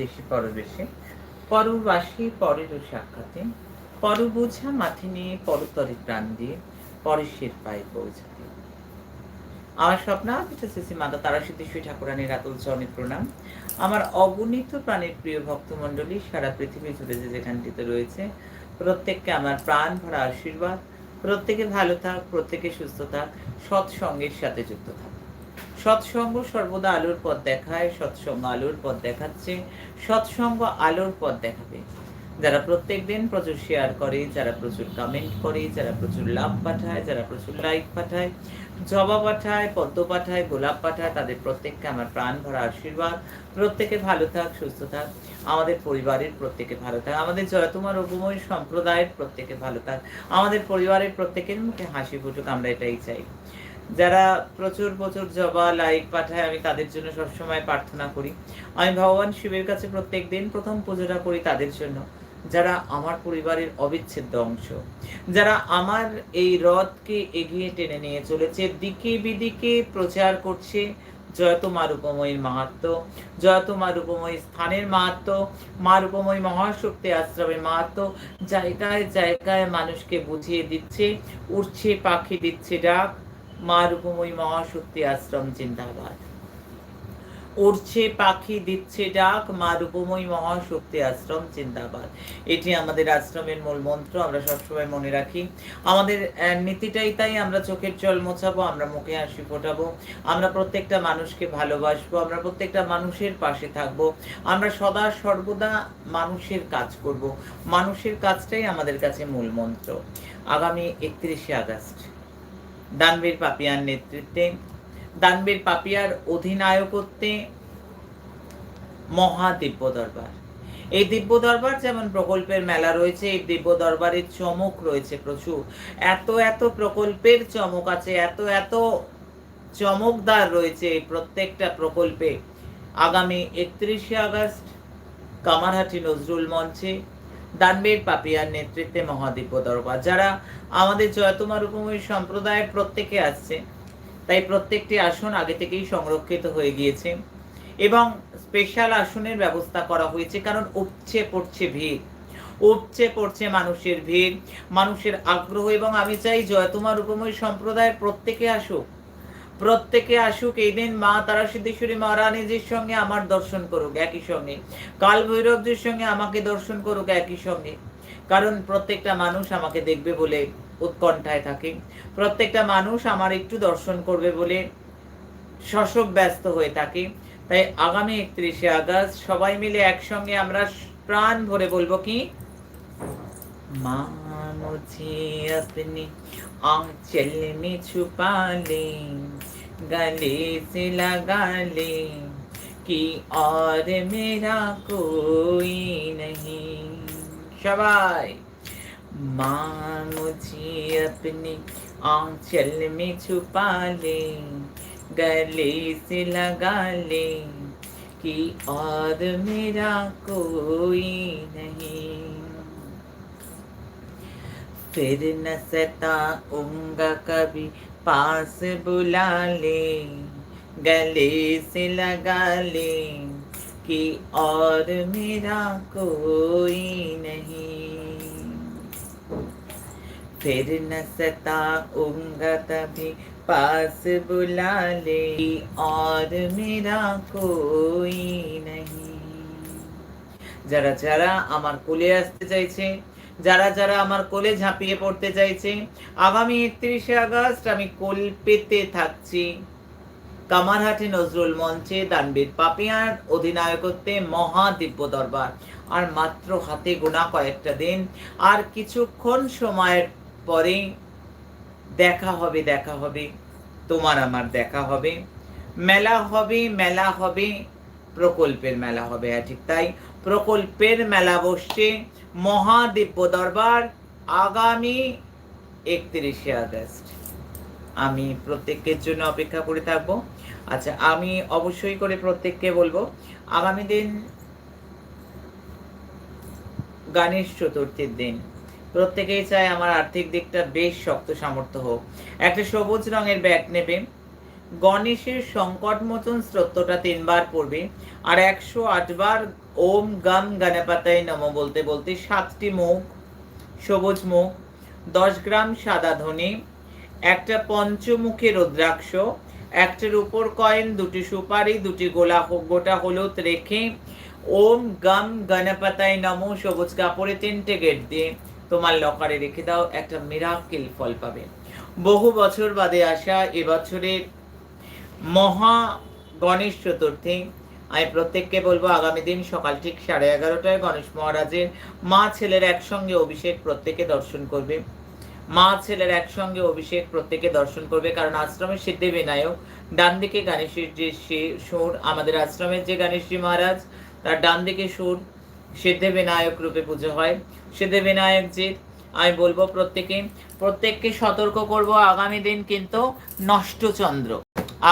দেশে পরবেশে পরবাসী পরের সাক্ষাতে। পর বোঝা, মাথে নিয়ে পরতরে প্রাণ দিয়ে পরেশের পায়ে পৌঁছাতে। আমার স্বপ্নাপিত শ্রী মাতা, তারা সিদ্ধেশ্বরী ঠাকুরানীর রাতুল চরণে প্রণাম। আমার অগণিত প্রাণের প্রিয় ভক্তমণ্ডলী, সারা পৃথিবী জুড়ে যে যেখানটিতে রয়েছে, প্রত্যেককে আমার প্রাণ ভরা আশীর্বাদ। প্রত্যেকে ভালো থাক, প্রত্যেকে সুস্থ থাক, সৎসঙ্গের সাথে যুক্ত থাক। সৎসঙ্গ সর্বদা আলোর পথ দেখায়, সৎসঙ্গ আলোর পথ দেখাচ্ছে, সৎসঙ্গ আলোর পথ দেখাবে। যারা প্রত্যেক দিন প্রচুর শেয়ার করে, যারা প্রচুর কমেন্ট করে, যারা প্রচুর লাভ পাঠায়, যারা প্রচুর লাইক পাঠায় জবা পাঠায়, পদ্ম পাঠায়, গোলাপ পাঠায়, তাদের প্রত্যেককে আমার প্রাণ ভরা আশীর্বাদ। প্রত্যেকে ভালো থাক, সুস্থ থাক। আমাদের পরিবারের প্রত্যেকে ভালো থাক। আমাদের জয়তুমার উপময় সম্প্রদায়ের প্রত্যেকে ভালো থাক। আমাদের পরিবারের প্রত্যেকের মুখে হাসি ফুটুক, আমরা এটাই চাই। যারা প্রচুর প্রচুর জবা লাইক পাঠায়, আমি তাদের জন্য সবসময় প্রার্থনা করি। আমি ভগবান শিবের কাছে প্রত্যেক দিন প্রথম পুজোটা করি তাদের জন্য। যারা আমার পরিবারের অবিচ্ছেদ্য অংশ। যারা আমার এই রথকে এগিয়ে টেনে নিয়ে চলেছে, দিকে বিদিকে প্রচার করছে জয়ত মা রূপময়ীর মাহাত্ম জয়ত মা রূপময়ী স্থানের মাহাত্ম মা রূপময়ী মহাশক্তি আশ্রমের মাহাত্ম, জায়গায় জায়গায় মানুষকে বুঝিয়ে দিচ্ছে উঠছে পাখি দিচ্ছে, ডাক মা রূপময়ী মহাশক্তি আশ্রম, জিন্দাবাদ। উড়ছে, পাখি দিচ্ছে ডাক মা রূপময়ী মহাশক্তি আশ্রম, জিন্দাবাদ। এটি আমাদের আশ্রমের মূল মন্ত্র, আমরা সবসময় মনে রাখি। আমাদের নীতিটাই তাই, আমরা চোখের জল মোছাবো, আমরা মুখে হাসি ফোটাবো, আমরা প্রত্যেকটা মানুষকে ভালোবাসবো, আমরা প্রত্যেকটা মানুষের পাশে থাকব, আমরা সদা সর্বদা মানুষের কাজ করব। মানুষের কাজটাই আমাদের কাছে মূল মন্ত্র। আগামী একত্রিশে আগস্ট। দানবীর পাপিয়ার নেতৃত্বে। দানবীর পাপিয়ার অধিনায়কত্বে মহা দিব্য দরবার এই দিব্য দরবার যেমন প্রকল্পের মেলা রয়েছে, এই দিব্য দরবারের চমক রয়েছে প্রচুর। এত এত প্রকল্পের চমক আছে, এত এত চমকদার রয়েছে প্রত্যেকটা প্রকল্পে। আগামী একত্রিশে আগস্ট কামারহাটি নজরুল মঞ্চে দানবীর পাপিয়ার নেতৃত্বে মহাদিব্য দরবার, যারা আমাদের জয়তুমার উপময় সম্প্রদায়ের প্রত্যেকে আসছে, তাই প্রত্যেকটি আসন আগে থেকেই সংরক্ষিত হয়ে গিয়েছে এবং স্পেশাল আসনের ব্যবস্থা করা হয়েছে, কারণ উপচে পড়ছে ভিড়, উপচে পড়ছে মানুষের ভিড়, মানুষের আগ্রহ এবং আমি চাই জয়তুমার উপময় সম্প্রদায়ের প্রত্যেকে আসুক। প্রত্যেকে আসুক এই দিন মা তারা সিদ্ধেশ্বরী মহারানীজির সঙ্গে আমার দর্শন করুক একই সঙ্গে কাল ভৈরবজির সঙ্গে আমাকে দর্শন করুক একই সঙ্গে কারণ প্রত্যেকটা মানুষ আমাকে দেখবে বলে উৎকণ্ঠায় থাকে প্রত্যেকটা মানুষ আমার একটু দর্শন করবে বলে শশক ব্যস্ত হয়ে থাকে তাই আগামী একত্রিশে আগস্ট সবাই মিলে একসঙ্গে আমরা প্রাণ ভরে বলবো কি মা মুঝে अपने आंचल में छुपा ले गले से लगा ले, कि और मेरा कोई नहीं। शबाई। माँ मुझे अपने आंचल में छुपा ले गले से लगा ले, कि और मेरा कोई नहीं। फिर न सता उंगा कभी पास बुला ले गले से लगा ले कि और मेरा कोई नहीं फिर न सताऊंगा कभी पास बुला ले कि और मेरा कोई नहीं যারা যারা আমার কোলে আসতে চাইছে যারা যারা আমার কোলে ঝাঁপিয়ে পড়তে চাইছে, আগামী একত্রিশে আগস্ট আমি কোল পেতে থাকছি। কামারহাটি নজরুল মঞ্চে দানবীর পাপিয়ার অধিনায়কত্বে মহা দিব্য দরবার। আর মাত্র হাতে গোনা কয়েকটা দিন, আর কিছুক্ষণ সময়ের পরে দেখা হবে দেখা হবে। তোমার আমার দেখা হবে। মেলা হবে মেলা হবে। প্রকল্পের মেলা হবে হ্যাঁ ঠিক তাই? প্রকল্পের মেলা বসছে মহাদিব্য দরবার আগামী একত্রিশে আগস্ট। আমি প্রত্যেকের জন্য অপেক্ষা করে থাকব। আচ্ছা আমি অবশ্যই করে প্রত্যেককে বলব, আগামী দিন গণেশ চতুর্থীর দিন প্রত্যেকেই চায় আমার আর্থিক দিকটা বেশ শক্ত সামর্থ্য হোক। একটা সবুজ রঙের ব্যাগ নেবে গণেশের সংকট মোচন স্তোত্রটা তিনবার পড়বে। আর একশো আটবার ওম গাম গণপতায় নম বলতে বলতে সাতটি মুখ, সবুজ মুখ, দশ গ্রাম সাদা ধনে, একটা পঞ্চমুখী রুদ্রাক্ষ, একটার উপর কয়েন, দুটি সুপারি, দুটি গোলা গোটা হলুদ রেখে ওম গাম গণপতায় নম সবুজ কাপড়ে তিনটে গেট দিয়ে তোমার লকারে রেখে দাও, একটা মিরাকিল ফল পাবে। বহু বছর বাদে আসা এবছরের মহা গণেশ চতুর্থী। আমি প্রত্যেককে বলব, আগামী দিন সকাল ঠিক সাড়ে এগারোটায় গণেশ মহারাজের মা ছেলের একসঙ্গে অভিষেক প্রত্যেকে দর্শন করবে। মা ছেলের একসঙ্গে অভিষেক প্রত্যেকে দর্শন করবে, কারণ আশ্রমের সিদ্ধি বিনায়ক ডান দিকে গণেশের যে সুর, আমাদের আশ্রমের যে গণেশজি মহারাজ, তার ডান দিকে সুর সিদ্ধি বিনায়ক রূপে পুজো হয়। সিদ্ধি বিনায়কজির আমি বলব প্রত্যেকে, প্রত্যেককে সতর্ক করব, আগামী দিন কিন্তু নষ্ট চন্দ্র।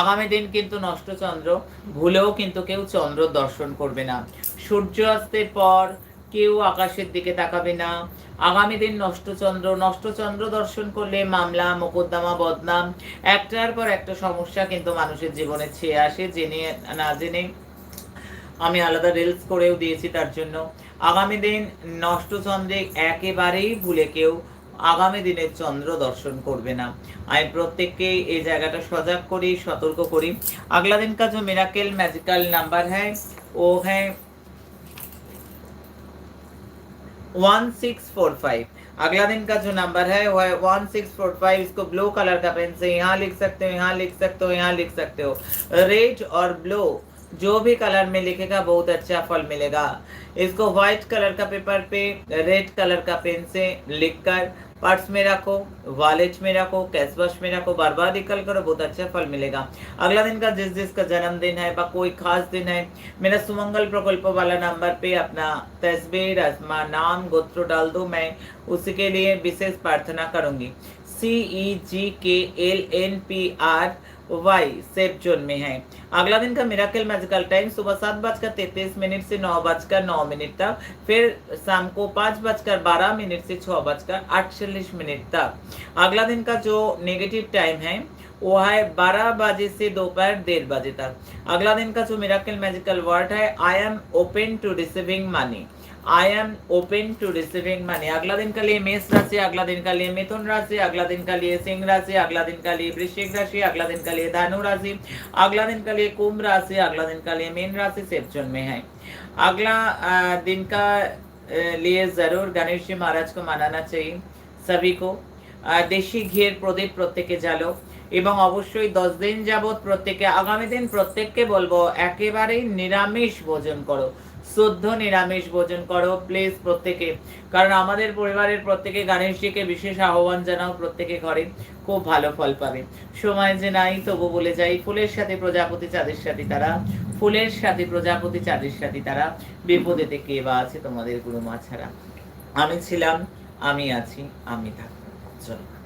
আগামী দিন কিন্তু নষ্ট চন্দ্র ভুলেও কিন্তু কেউ চন্দ্র দর্শন করবে না। সূর্য অস্তের পর কেউ আকাশের দিকে তাকাবে না। আগামী দিন নষ্ট চন্দ্র নষ্ট চন্দ্র দর্শন করলে মামলা, মোকদ্দমা, বদনাম, একটার পর একটা সমস্যা কিন্তু মানুষের জীবনে ছেয়ে আসে, জেনে না জেনে আমি আলাদা রিলস করেও দিয়েছি তার জন্য। আগামী দিন নষ্ট চন্দ্রে একেবারেই ভুলে কেউ আগামী দিনের চন্দ্র দর্শন করবে না আমি প্রত্যেককে এই জায়গাটা সজাগ করি সতর্ক করি अगला दिन का जो मिराकल मैजिकल नंबर है वो है वन सिक्स फोर फाइव अगला दिन का जो नंबर है वो है वन सिक्स फोर फाइव इसको ब्लू कलर का पेन से यहाँ लिख सकते हो यहाँ लिख सकते हो यहाँ लिख सकते हो रेड और ब्लू जो भी कलर में लिखेगा बहुत अच्छा फल मिलेगा इसको व्हाइट कलर का पेपर पे रेड कलर का पेन से लिखकर पर्स में रखो वॉलेट में रखो कैश बॉक्स में रखो बार बार निकल करो बहुत अच्छा फल मिलेगा। अगला दिन का जिस जिसका जन्मदिन है व कोई खास दिन है, मेरा सुमंगल प्रकल्प वाला नंबर पे अपना तस्वीर, अपना नाम, गोत्र डाल दो, मैं उसके लिए विशेष प्रार्थना करूँगी। C E G K L N P R Y, safe zone में है। अगला दिन का मिराकल मैजिकल टाइम सुबह सात बजकर तैतीस मिनट से नौ बजकर नौ मिनट तक, फिर शाम को पाँच बजकर बारह मिनट से छः बजकर अड़तालीस मिनट तक। अगला दिन का जो नेगेटिव टाइम है, वो है बारह बजे से दोपहर डेढ़ बजे तक। अगला दिन का जो मिराकल मैजिकल वर्ड है I am open to receiving money I am open to receiving money अगला दिन का लिए मेष राशि अगला दिन का लिए मिथुन राशि अगला दिन का लिए सिंह राशि अगला दिन का लिए वृश्चिक राशि अगला दिन का लिए धनु राशि अगला दिन का लिए कुंभ राशि अगला दिन का लिए मीन राशि सेफ जोन में है अगला अ, दिन का अ, लिए जरूर गणेश जी महाराज को मनाना चाहिए सभी को আহ, দেশি ঘিয়ের প্রদীপ প্রত্যেকে জ্বালো এবং অবশ্যই দশ দিন যাবৎ প্রত্যেকে আগামী দিন প্রত্যেককে বলবো একেবারেই নিরামিষ ভোজন করো শুদ্ধ নিরামিষ ভোজন করো প্লিজ প্রত্যেকে। কারণ আমাদের পরিবারের প্রত্যেকে গণেশজিকে বিশেষ আহ্বান জানাও প্রত্যেকে ঘরে। খুব ভালো ফল পাবে। সময় যে নাই, তবু বলে যাই, ফুলের সাথে প্রজাপতি, চাঁদের সাথে তারা। ফুলের সাথে প্রজাপতি, চাঁদের সাথে তারা। বিপদেতে কে বা আছে তোমাদের গুরুমা ছাড়া আমি ছিলাম, আমি আছি, আমি থাকব। চলো।